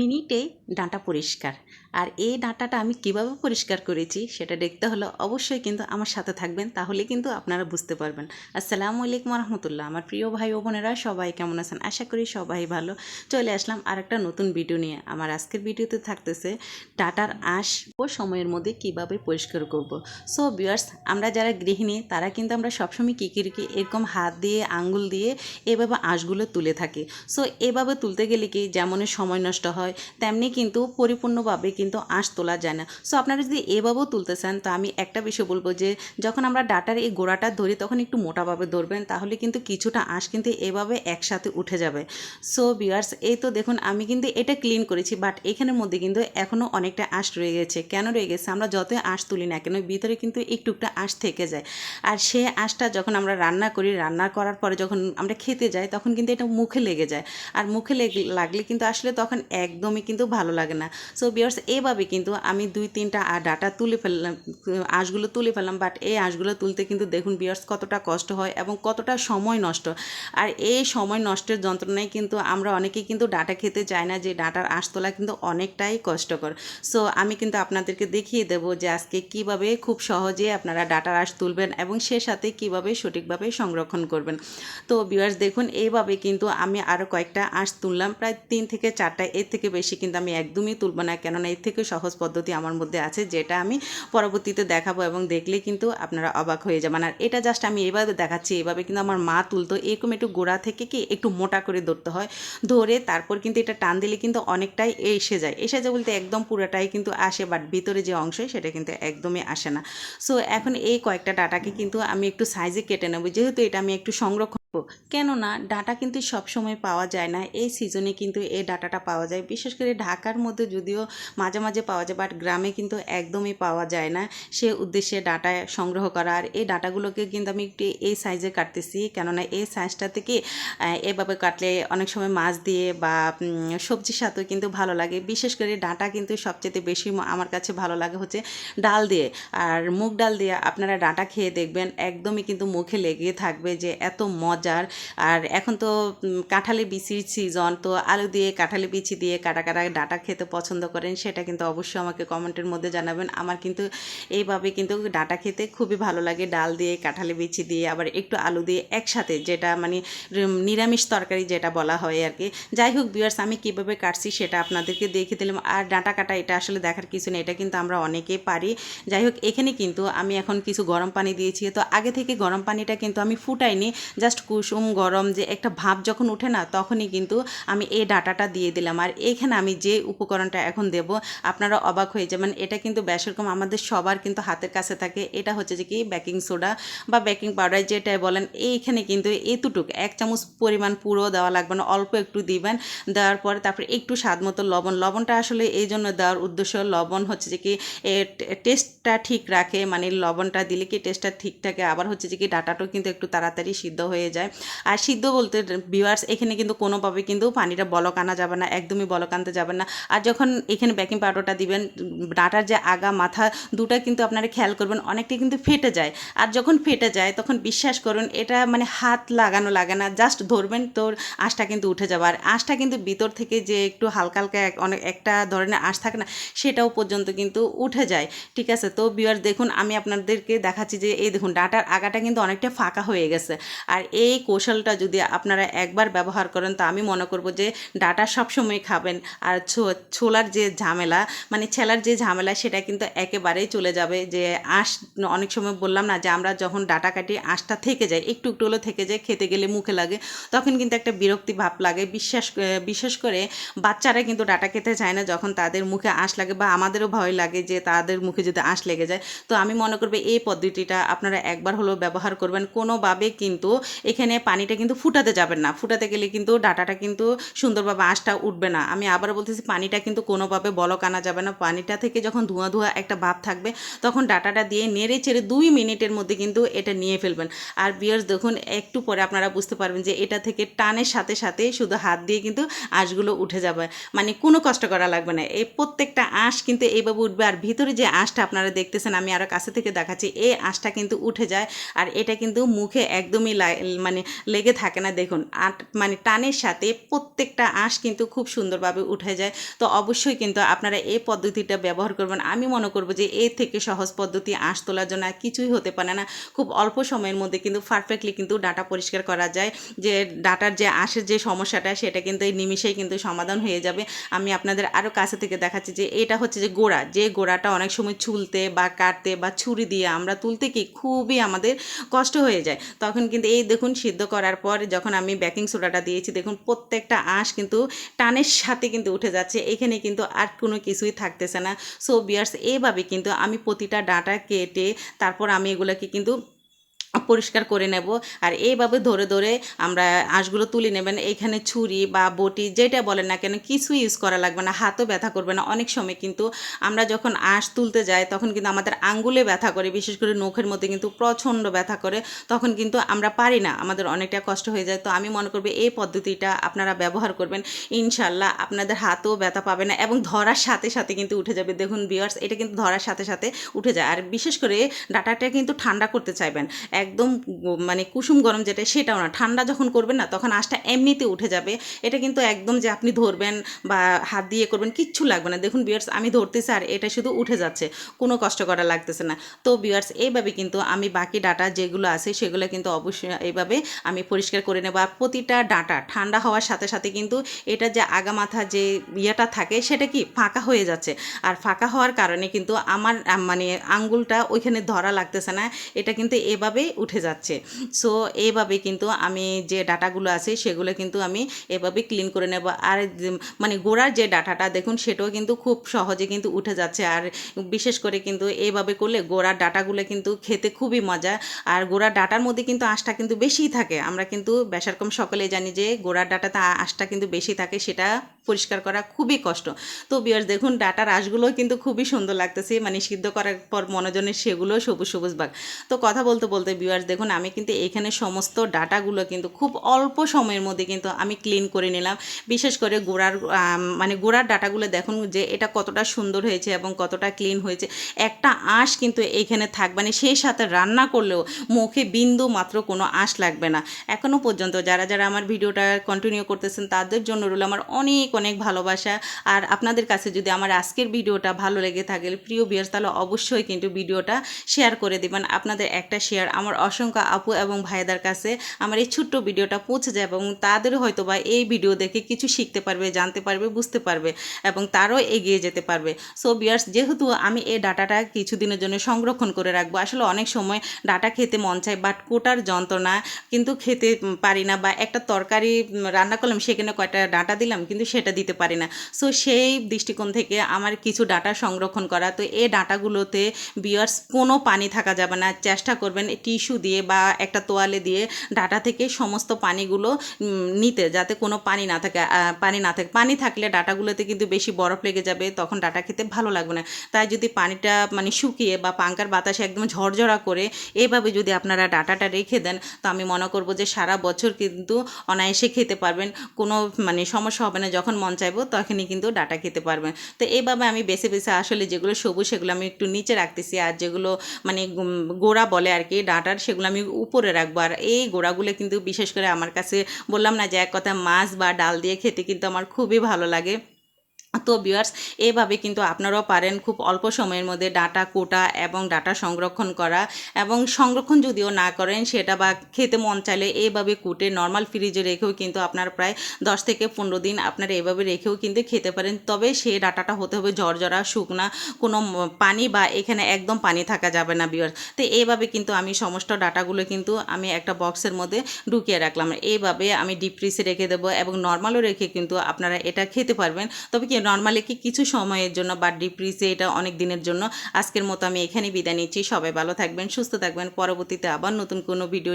মিনিটে ডাঁটা পরিষ্কার। আর এই ডাঁটাটা আমি কীভাবে পরিষ্কার করেছি সেটা দেখতে হলে অবশ্যই কিন্তু আমার সাথে থাকবেন, তাহলে কিন্তু আপনারা বুঝতে পারবেন। আসসালামু আলাইকুম রহমতুল্লাহ আমার প্রিয় ভাই ও বোনেরা সবাই কেমন আছেন? আশা করি সবাই ভালো। চলে আসলাম আর একটা নতুন ভিডিও নিয়ে। আমার আজকের ভিডিওতে থাকতেছে ডাটার আঁশ ও সময়ের মধ্যে কীভাবে পরিষ্কার করব। সো বিয়ার্স আমরা যারা গৃহিণী, তারা কিন্তু আমরা সবসময় কী কী কি, এরকম হাত দিয়ে, আঙ্গুল দিয়ে এভাবে আঁশগুলো তুলে থাকি। সো এভাবে তুলতে গেলে কি, যেমন সময় নষ্ট হয় তেমনি কিন্তু পরিপূর্ণভাবে কিন্তু আঁশ তোলা যায় না। সো আপনারা যদি এভাবেও তুলতে চান, তো আমি একটা বিষয় বলব যে, যখন আমরা ডাটার এই গোড়াটা ধরি, তখন একটু মোটাভাবে ধরবেন, তাহলে কিন্তু কিছুটা আঁশ কিন্তু এভাবে একসাথে উঠে যাবে। সো বিয়ার্স এই তো দেখুন, আমি কিন্তু এটা ক্লিন করেছি বাট এখানের মধ্যে কিন্তু এখনও অনেকটা আঁশ রয়ে গেছে। কেন রয়ে গেছে? আমরা যতই আঁশ তুলি না কেন, ভিতরে কিন্তু একটু একটা আঁশ থেকে যায়। আর সে আঁশটা যখন আমরা রান্না করি, রান্না করার পরে যখন আমরা খেতে যাই, তখন কিন্তু এটা মুখে লেগে যায়। আর মুখে লেগে লাগলে কিন্তু আসলে তখন একদমই কিন্তু ভালো লাগে না। সো বিয়ার্স এইভাবে কিন্তু আমি দুই তিনটা ডাটা তুলে ফেললাম, আঁশগুলো তুলে ফেললাম বাট এই আঁশগুলো তুলতে কিন্তু দেখুন বিয়ার্স কতটা কষ্ট হয় এবং কতটা সময় নষ্ট। আর এই সময় নষ্টের যন্ত্রণায় কিন্তু আমরা অনেকেই কিন্তু ডাটা খেতে চাই না, যে ডাটার আঁশ তোলা কিন্তু অনেকটাই কষ্টকর। সো আমি কিন্তু আপনাদেরকে দেখিয়ে দেব যে আজকে কীভাবে খুব সহজে আপনারা ডাটার আঁশ তুলবেন এবং সে সাথে কীভাবে সঠিকভাবে সংরক্ষণ করবেন। তো বিয়ার্স দেখুন এইভাবে কিন্তু আমি আরও কয়েকটা আঁশ তুললাম, প্রায় তিন থেকে চারটা, এর থেকে বেশি কিন্তু আমি একদমই তুলবো না। কেননা এর থেকে সহজ পদ্ধতি আমার মধ্যে আছে, যেটা আমি পরবর্তীতে দেখাবো এবং দেখলে কিন্তু আপনারা অবাক হয়ে যাবেন। আর এটা জাস্ট আমি এভাবে দেখাচ্ছি, এভাবে কিন্তু আমার মা তুলতো। এরকম একটু গোড়া থেকে কি একটু মোটা করে ধরতে হয়, ধরে তারপর কিন্তু এটা টান দিলে কিন্তু অনেকটাই এসে যায়। এসে যায় বলতে একদম পুরোটাই কিন্তু আসে বাট ভিতরে যে অংশ, সেটা কিন্তু একদমই আসে না। সো এখন এই কয়েকটা ডাটাকে কিন্তু আমি একটু সাইজে কেটে নেব। যেহেতু এটা আমি একটু সংরক্ষণ কেননা, ডাটা কিন্তু সব সময় পাওয়া যায় না। এই সিজনে কিন্তু এই ডাটাটা পাওয়া যায়। বিশেষ করে ঢাকার মধ্যে যদিও মাঝে মাঝে পাওয়া যায়, বাট গ্রামে কিন্তু একদমই পাওয়া যায় না। সে উদ্দেশ্যে ডাটা সংগ্রহ করা। আর এই ডাটাগুলোকে কিন্তু আমি একটু এই সাইজে কাটতেছি। কেননা, এই সাইজটা থেকে এভাবে কাটলে অনেক সময় মাছ দিয়ে বা সবজির সাথেও কিন্তু ভালো লাগে। বিশেষ করে ডাটা কিন্তু সবচেয়ে বেশি আমার কাছে ভালো লাগে হচ্ছে ডাল দিয়ে। আর মুগ ডাল দিয়ে আপনারা ডাটা খেয়ে দেখবেন, একদমই কিন্তু মুখে লেগে থাকবে যে এত মজার। আর এখন তো কাঁঠালি বিচির সিজন তো আলু দিয়ে কাঁঠালি বিচি দিয়ে কাটা কাটা ডাটা খেতে পছন্দ করেন সেটা কিন্তু অবশ্যই আমাকে কমেন্টের মধ্যে জানাবেন। আমার কিন্তু এইভাবে কিন্তু ডাটা খেতে খুবই ভালো লাগে। ডাল দিয়ে কাঁঠালি বিচি দিয়ে, আবার একটু আলু দিয়ে একসাথে যেটা মানে নিরামিষ তরকারি যেটা বলা হয় আর কি। যাই হোক বিয়ার্স আমি কীভাবে কাটছি সেটা আপনাদেরকে দেখে দিলাম। আর ডাঁটা কাটা এটা আসলে দেখার কিছু নেই, এটা কিন্তু আমরা অনেকেই পারি। যাই হোক, এখানে কিন্তু আমি এখন কিছু গরম পানি দিয়েছি। তো আগে থেকে গরম পানিটা কিন্তু আমি ফুটাইনি জাস্ট কুসুম, গরম যে একটা ভাব যখন উঠে না, তখনই কিন্তু আমি এই ডাটাটা দিয়ে দিলাম। আর এখানে আমি যে উপকরণটা এখন দেব, আপনারা অবাক হয়ে যাবেন, এটা কিন্তু বেশরকম আমাদের সবার কিন্তু হাতের কাছে থাকে। এটা হচ্ছে যে কি, বেকিং সোডা বা বেকিং পাউডার যেটাই বলেন, এইখানে কিন্তু এতটুক, এক চামচ পরিমাণ পুরো দেওয়া লাগবে না, অল্প একটু দিবেন, দেওয়ার পরে তারপরে একটু স্বাদ মতো লবণ। লবণটা আসলে এই জন্য দেওয়ার উদ্দেশ্য, লবণ হচ্ছে যে কি টেস্টটা ঠিক রাখে মানে লবণটা দিলে কি টেস্টটা ঠিক থাকে আবার হচ্ছে যে কি ডাটাটাও কিন্তু একটু তাড়াতাড়ি সিদ্ধ হয়ে যায়। আর সিদ্ধ বলতে ভিউয়ার্স এখানে কিন্তু কোনোভাবে কিন্তু পানিটা বলক আনা যাবে না, একদমই বলক আনতে যাবে না। আর যখন এখানে বেকিং পাউডারটা দিবেন, ডাঁটার যে আগা, মাথা দুটা কিন্তু আপনারা খেয়াল করবেন, অনেকটা কিন্তু ফেটে যায়। আর যখন ফেটে যায়, তখন বিশ্বাস করুন, এটা মানে হাত লাগানো লাগে না জাস্ট ধরবেন তোর আঁশটা কিন্তু উঠে যাবে। আর আঁশটা কিন্তু ভিতর থেকে যে একটু হালকা হালকা অনেক একটা ধরনের আঁশ থাকে না, সেটাও পর্যন্ত কিন্তু উঠে যায়। ঠিক আছে? তো বিয়ার দেখুন, আমি আপনাদেরকে দেখাচ্ছি যে, এই দেখুন, ডাটার আগাটা কিন্তু অনেকটা ফাঁকা হয়ে গেছে। আর এই কৌশলটা যদি আপনারা একবার ব্যবহার করেন, তো আমি মনে করব যে ডাটা সবসময় খাবেন। আর ছোলার যে ঝামেলা মানে ছেলার যে ঝামেলা, সেটা কিন্তু একেবারেই চলে যাবে। যে আঁশ, অনেক সময় বললাম না যে আমরা যখন ডাটা কাটি, আঁশটা থেকে যায়, একটু একটু হলেও থেকে যায়, খেতে গেলে মুখে লাগে, তখন কিন্তু একটা বিরক্তি ভাব লাগে। বিশ্বাস বিশেষ করে বাচ্চারা কিন্তু ডাটা খেতে চায় না যখন তাদের মুখে আঁশ লাগে বা আমাদেরও ভয় লাগে যে তাদের মুখে যদি আঁশ লেগে যায়। তো আমি মনে করব এই পদ্ধতিটা আপনারা একবার হলেও ব্যবহার করবেন। কোনোভাবে কিন্তু এখানে পানিটা কিন্তু ফুটাতে যাবেন না। ফুটাতে গেলে কিন্তু ডাটাটা কিন্তু সুন্দরভাবে আঁশটা উঠবে না। আমি আবার বলতেছি, পানিটা কিন্তু কোনোভাবে বলক আনা যাবে না। পানিটা থেকে যখন ধোঁয়া ধোঁয়া একটা ভাব থাকবে, তখন ডাটাটা দিয়ে নেড়ে চেড়ে দুই মিনিটের মধ্যে কিন্তু এটা নিয়ে ফেলবেন। আর বিয়ার্স দেখুন, একটু পরে আপনারা বুঝতে পারবেন যে এটা থেকে টানের সাথে সাথে শুধু হাত দিয়ে কিন্তু আঁশগুলো উঠে যাবে। মানে কোনো কষ্ট করা লাগবে না। এই প্রত্যেকটা আঁশ কিন্তু এইভাবে উঠবে। আর ভিতরে যে আঁশটা আপনারা দেখতেছেন, আমি আরও কাছে থেকে দেখাচ্ছি, এই আঁশটা কিন্তু উঠে যায়। আর এটা কিন্তু মুখে একদমই মানে লেগে থাকে না। দেখুন, আট মানে টানের সাথে প্রত্যেকটা আঁশ কিন্তু খুব সুন্দরভাবে উঠে যায়। তো অবশ্যই কিন্তু আপনারা এই পদ্ধতিটা ব্যবহার করবেন। আমি মনে করব যে এর থেকে সহজ পদ্ধতি আঁশ তোলার জন্য আর কিছুই হতে পারে না। খুব অল্প সময়ের মধ্যে কিন্তু পারফেক্টলি কিন্তু ডাটা পরিষ্কার করা যায়। যে ডাটার যে আঁশের যে সমস্যাটা, সেটা কিন্তু এই নিমিষেই কিন্তু সমাধান হয়ে যাবে। আমি আপনাদের আরও কাছে থেকে দেখাচ্ছি যে এটা হচ্ছে যে গোড়া। যে গোড়াটা অনেক সময় ছুলতে বা কাটতে বা ছুরি দিয়ে আমরা তুলতে কি খুবই আমাদের কষ্ট হয়ে যায়। তখন কিন্তু এই দেখুন সিদ্ধ করার পর যখন আমি বেকিং সোডাটা দিয়েছি, দেখুন প্রত্যেকটা আঁশ কিন্তু টানের সাথে কিন্তু উঠে যাচ্ছে। এখানে কিন্তু আর কোনো কিছুই থাকতেছে না। সো বিয়ার্স এইভাবে কিন্তু আমি প্রতিটা ডাটা কেটে তারপর আমি এগুলোকে কিন্তু পরিষ্কার করে নেব। আর এইভাবে ধরে ধরে আমরা আঁশগুলো তুলে নেবেন। এখানে ছুরি বা বটি যেটা বলেন না কেন কিছু ইউজ করা লাগবে না, হাতও ব্যথা করবে না। অনেক সময় কিন্তু আমরা যখন আঁশ তুলতে যাই, তখন কিন্তু আমাদের আঙ্গুলে ব্যথা করে, বিশেষ করে নখের মধ্যে কিন্তু প্রচণ্ড ব্যথা করে, তখন কিন্তু আমরা পারি না। আমাদের অনেকটা কষ্ট হয়ে যায়। তো আমি মনে করব এই পদ্ধতিটা আপনারা ব্যবহার করবেন। ইনশাল্লাহ আপনাদের হাতও ব্যথা পাবে না এবং ধরার সাথে সাথে কিন্তু উঠে যাবে। দেখুন বিয়ার্স এটা কিন্তু ধরার সাথে সাথে উঠে যায়। আর বিশেষ করে ডাটাটা কিন্তু ঠান্ডা করতে চাইবেন। একদম গ- মানে কুসুম গরম যেটা, সেটাও না। ঠান্ডা যখন করবেন না, তখন আঁশটা এমনিতে উঠে যাবে। এটা কিন্তু একদম যে আপনি ধরবেন বা হাত দিয়ে করবেন, কিচ্ছু লাগবে না। দেখুন বিয়ার্স আমি ধরতেছি আর এটা শুধু উঠে যাচ্ছে। কোনো কষ্ট করা লাগতেছে না। তো বিয়ার্স এইভাবে কিন্তু আমি বাকি ডাটা যেগুলো আছে, সেগুলো কিন্তু অবশ্যই এইভাবে আমি পরিষ্কার করে নেব। আর প্রতিটা ডাটা ঠান্ডা হওয়ার সাথে সাথে কিন্তু এটা যে আগামাথা যে ইয়েটা থাকে, সেটা কি ফাঁকা হয়ে যাচ্ছে। আর ফাঁকা হওয়ার কারণে কিন্তু আমার মানে আঙ্গুলটা ওইখানে ধরা লাগতেছে না। এটা কিন্তু এভাবেই উঠে যাচ্ছে। সো এইভাবে কিন্তু আমি যে ডাটাগুলো আছে, সেগুলো কিন্তু আমি এভাবে ক্লিন করে নেব। আর মানে গোড়ার যে ডাটাটা, দেখুন, সেটাও কিন্তু খুব সহজে কিন্তু উঠে যাচ্ছে। আর বিশেষ করে কিন্তু এইভাবে করলে গোড়ার ডাটাগুলো কিন্তু খেতে খুবই মজা। আর গোড়ার ডাটার মধ্যে কিন্তু আঁশটা কিন্তু বেশিই থাকে। আমরা কিন্তু বেশারকম সকলেই জানি যে গোড়ার ডাটাতে আঁশটা কিন্তু বেশি থাকে, সেটা পরিষ্কার করা খুবই কষ্ট। তো বিয়ার্স দেখুন, ডাটার আঁশগুলো কিন্তু খুবই সুন্দর লাগতেছে। মানে সিদ্ধ করার পর মনোজনের সেগুলো সবুজ সবুজ বাগ। তো কথা বলতে বলতে বিয়ার্স দেখুন, আমি কিন্তু এখানে সমস্ত ডাটাগুলো কিন্তু খুব অল্প সময়ের মধ্যে কিন্তু আমি ক্লিন করে নিলাম। বিশেষ করে গোড়ার মানে গোড়ার ডাটাগুলো দেখুন যে এটা কতটা সুন্দর হয়েছে এবং কতটা ক্লিন হয়েছে। একটা আঁশ কিন্তু এইখানে থাকবে না, সেই সাথে রান্না করলেও মুখে বিন্দু মাত্র কোনো আঁশ লাগবে না। এখনও পর্যন্ত যারা যারা আমার ভিডিওটা কন্টিনিউ করতেছেন, তাদের জন্য রইল আমার অনেক অনেক ভালোবাসা। আর আপনাদের কাছে যদি আমার আজকের ভিডিওটা ভালো লেগে থাকে, প্রিয় বিয়ার্স তাহলে অবশ্যই কিন্তু ভিডিওটা শেয়ার করে দেবেন। আপনাদের একটা শেয়ার আমার অসংখ্য আপু এবং ভাইদের কাছে আমার এই ছোট্ট ভিডিওটা পৌঁছে যায় এবং তাদের হয়তো বা এই ভিডিও দেখে কিছু শিখতে পারবে, জানতে পারবে, বুঝতে পারবে এবং তারও এগিয়ে যেতে পারবে। সো বিয়ার্স যেহেতু আমি এই ডাটাটা কিছুদিনের জন্য সংরক্ষণ করে রাখব, আসলে অনেক সময় ডাটা খেতে মন চায় বাট কোটার যন্ত্রণা কিন্তু খেতে পারি না বা একটা তরকারি রান্না করলাম, সেখানে কয়টা ডাটা দিলাম, কিন্তু সেটা দিতে পারি না। সো সেই দৃষ্টিকোণ থেকে আমার কিছু ডাটা সংরক্ষণ করা। তো, এই ডাটাগুলোতে বিয়ার্স কোনো পানি থাকা যাবে না, চেষ্টা করবেন টিস্যু দিয়ে বা একটা তোয়ালে দিয়ে ডাটা থেকে সমস্ত পানিগুলো নিতে যাতে কোনো পানি না থাকে পানি না থাকে। পানি থাকলে ডাটাগুলোতে কিন্তু বেশি বরফ লেগে যাবে, তখন ডাটা খেতে ভালো লাগবে না। তাই যদি পানিটা মানে শুকিয়ে বা পাঙ্কার বাতাসে একদম ঝরঝরা করে এভাবে যদি আপনারা ডাটাটা রেখে দেন, তো আমি মনে করব যে সারা বছর কিন্তু অনায়াসে খেতে পারবেন। কোনো মানে সমস্যা হবে না, যখন মন চাইব তখনই কিন্তু ডাটা খেতে পারবেন। তো এইভাবে আমি বেছে বেছে আসলে যেগুলো সবুজ সেগুলো আমি একটু নিচে রাখতেছি। আর যেগুলো মানে গোড়া বলে আর কি, ডাটার সেগুলো আমি উপরে রাখব। আর এই গোড়াগুলো কিন্তু বিশেষ করে আমার কাছে বললাম না যে এক কথা মাছ বা ডাল দিয়ে খেতে কিন্তু আমার খুবই ভালো লাগে। তো বিয়ার্স এভাবে কিন্তু আপনারাও পারেন খুব অল্প সময়ের মধ্যে ডাটা কোটা এবং ডাটা সংরক্ষণ করা এবং সংরক্ষণ যদিও না করেন সেটা বা খেতে মন চাইলে এইভাবে কুটে নর্মাল ফ্রিজে রেখেও কিন্তু আপনার প্রায় দশ থেকে পনেরো দিন আপনারা এভাবে রেখেও কিন্তু খেতে পারেন। তবে সেই ডাটাটা হতে হবে ঝরঝরা, শুকনা, কোনো পানি বা এখানে একদম পানি থাকা যাবে না বিয়ার্স তো এইভাবে কিন্তু আমি সমস্ত ডাটাগুলো কিন্তু আমি একটা বক্সের মধ্যে ঢুকিয়ে রাখলাম। এইভাবে আমি ডিপ ফ্রিজে রেখে দেবো এবং নর্মালও রেখে কিন্তু আপনারা এটা খেতে পারবেন। তবে কি নর্মালি কি কিছু সময়ের জন্য বা ডিপ্রিজে এটা অনেক দিনের জন্য, আজকের মতো আমি এখানে বিদায় নিচ্ছি। সবাই ভালো থাকবেন, সুস্থ থাকবেন। পরবর্তীতে আবার নতুন কোনো ভিডিও